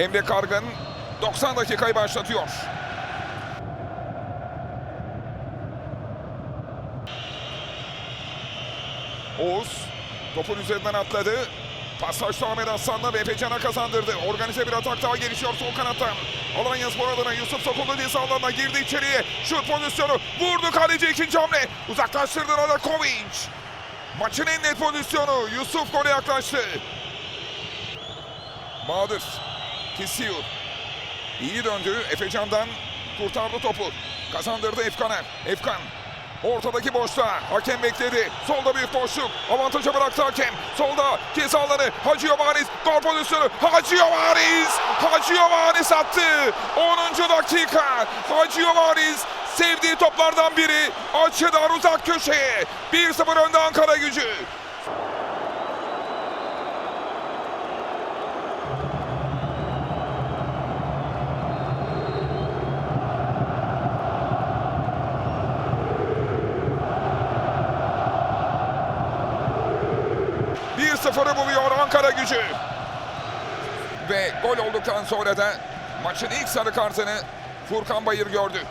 Emre Kargın 90 dakikayı başlatıyor. Oğuz topun üzerinden atladı. Pasaj Ahmet Aslan'la ve Pecan'a kazandırdı. Organize bir atak daha gelişiyor sol kanattan. Alanya Spor adına Yusuf sokuldu ceza alanına girdi içeriye. Şut pozisyonu vurdu kaleci ikinci hamle. Uzaklaştırdı Radakovic. Maçın en net pozisyonu Yusuf gole yaklaştı. Bahadır. Kisiyor. İyi döndü. Efecan'dan kurtardı topu. Kazandırdı Efkaner. Efkan. Ortadaki boşta. Hakem bekledi. Solda büyük boşluk. Avantaja bıraktı hakem. Solda ceza alanı. Hacı Yovaniz. Gol pozisyonu. Hacı Yovaniz. Hacı Yovaniz attı. 10. dakika. Hacı Yovaniz sevdiği toplardan biri. Açıdan uzak köşeye. 1-0 önde Ankara gücü. 0ı buluyor Ankara gücü. Ve gol olduktan sonra da maçın ilk sarı kartını Furkan Bayır gördü.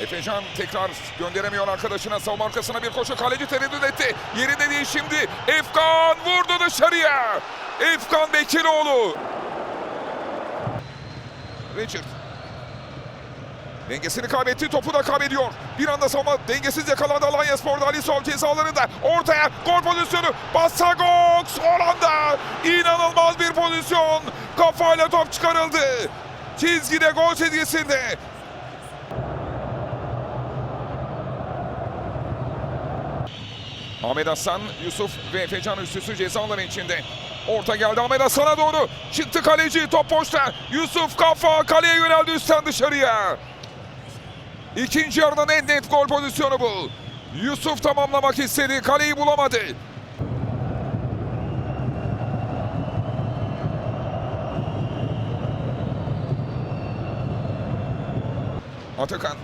Efecan tekrar gönderemiyor arkadaşına. Savunma arkasına bir koşu. Kaleci tereddüt etti. Yerinde değil şimdi. Efkan vurdu dışarıya. Efkan Bekiroğlu. Richard. Dengesini kaybetti. Topu da kaybediyor. Bir anda savunma dengesiz yakalandı Alanya Spor'da. Ali Sol ceza alanında. Ortaya gol pozisyonu. Basagok son anda. İnanılmaz bir pozisyon. Kafayla top çıkarıldı. Çizgide gol çizgisinde. Ahmet Hasan, Yusuf ve Efecan üstüsü ceza alanı içinde. Orta geldi Ahmet Hasan'a doğru. Çıktı kaleci top boşta. Yusuf kafa kaleye yöneldi üstten dışarıya. İkinci yarının en net gol pozisyonu bu. Yusuf tamamlamak istedi. Kaleyi bulamadı. Atakan.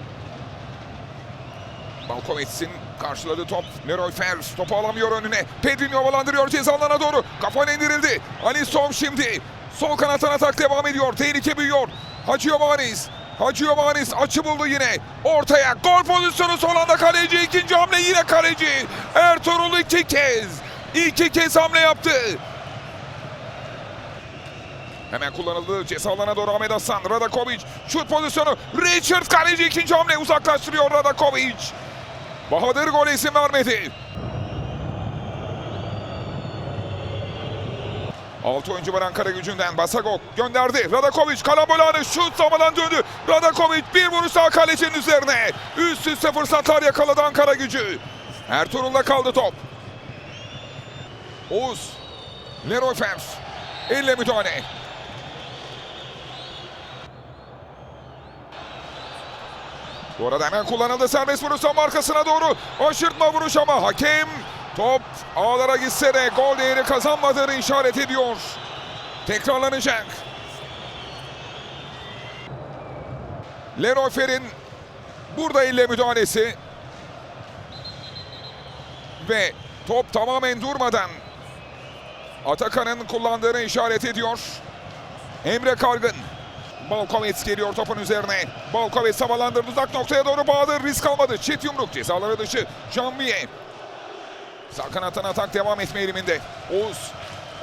Balkovets'in karşıladı top. Leroy Fer topu alamıyor önüne. Pedrinho havalandırıyor ceza alanına doğru. Kafana indirildi. Ali Som şimdi. Sol kanattan atak devam ediyor. Tehlike büyüyor. Hacı Yobaniz. Hacı Yobaniz açı buldu yine. Ortaya gol pozisyonu son anda kaleci. ikinci hamle yine kaleci. Ertuğrul iki kez. iki kez hamle yaptı. Hemen kullanıldı. Ceza doğru Ahmet Hasan. Radakovic. Şut pozisyonu. Richard kaleci ikinci hamle uzaklaştırıyor Radakovic. Bahadır gole izin vermedi. Altı oyuncu var Ankara gücünden. Basagok gönderdi. Radakovic kalambolanı şut samadan döndü. Radakovic bir vuruş daha kalecinin üzerine. Üst üste fırsatlar yakaladı Ankara gücü. Ertuğrul'da kaldı top. Oğuz. Leroy Fer. Elle müdahale. Bu arada hemen kullanıldı serbest vuruş son arkasına doğru. Aşırtma vuruş ama hakem top ağlara gitse de gol değeri kazanmadığını işaret ediyor. Tekrarlanacak. Leroy Fer'in burada elle müdahalesi. Ve top tamamen durmadan Atakan'ın kullandığını işaret ediyor. Emre Kargın. Balkovets geliyor topun üzerine. Balkovets havalandırdı uzak noktaya doğru Bahadır risk almadı. Çift yumruk cezaları dışı. Janvier. Sağ kanattan atak devam etme eğiliminde. Oğuz.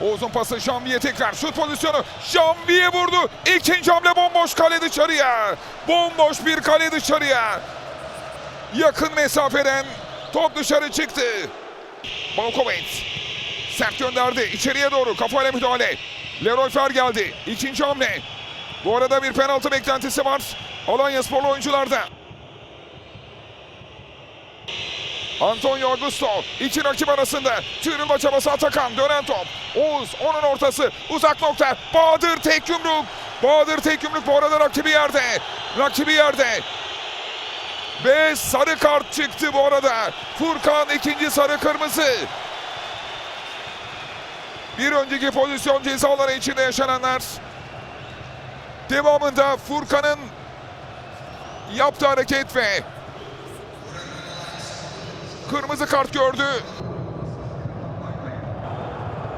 Oğuz'un pası Janvier tekrar. Şut pozisyonu. Janvier vurdu. İkinci hamle bomboş kale dışarıya. Bomboş bir kale dışarıya. Yakın mesafeden top dışarı çıktı. Balkovets. Sert gönderdi. içeriye doğru kafayla müdahale. Leroy Fer geldi. İkinci hamle. Bu arada bir penaltı beklentisi var. Alanya sporlu oyuncularda. Antonio Augusto iki rakip arasında Tüyrülme çabası Atakan dönen top. Oğuz onun ortası uzak nokta. Bahadır tek yumruk. Bahadır tek yumruk bu arada rakibi yerde. Rakibi yerde. Ve sarı kart çıktı bu arada. Furkan ikinci sarı kırmızı. Bir önceki pozisyon cezaları içinde yaşananlar. Devamında Furkan'ın yaptığı hareket ve kırmızı kart gördü.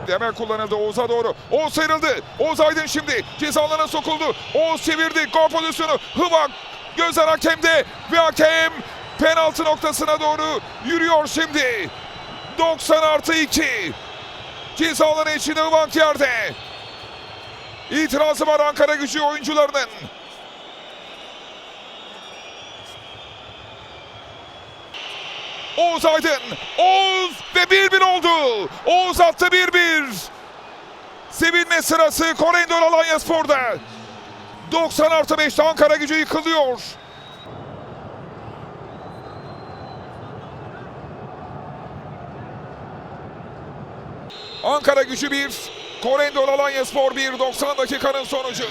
Hemen kullanıldı Oğuz'a doğru. Oğuz sıyrıldı. Oğuz Aydın şimdi ceza alanına sokuldu. Oğuz çevirdi. Gol pozisyonu. Hıvak. Gözler hakemde. Ve hakem penaltı noktasına doğru yürüyor şimdi. 90 artı 2. Ceza alanı içinde Hıvak yerde. İtirazı var Ankara gücü oyuncularının. Oğuz Aydın. Oğuz ve 1-1 oldu. Oğuz attı 1-1. Sevinme sırası Korendon Alanya Spor'da. 90 artı 5'te Ankara gücü yıkılıyor. Ankara gücü 1, Korendon Alanya Spor 1, 90 dakikanın sonucu.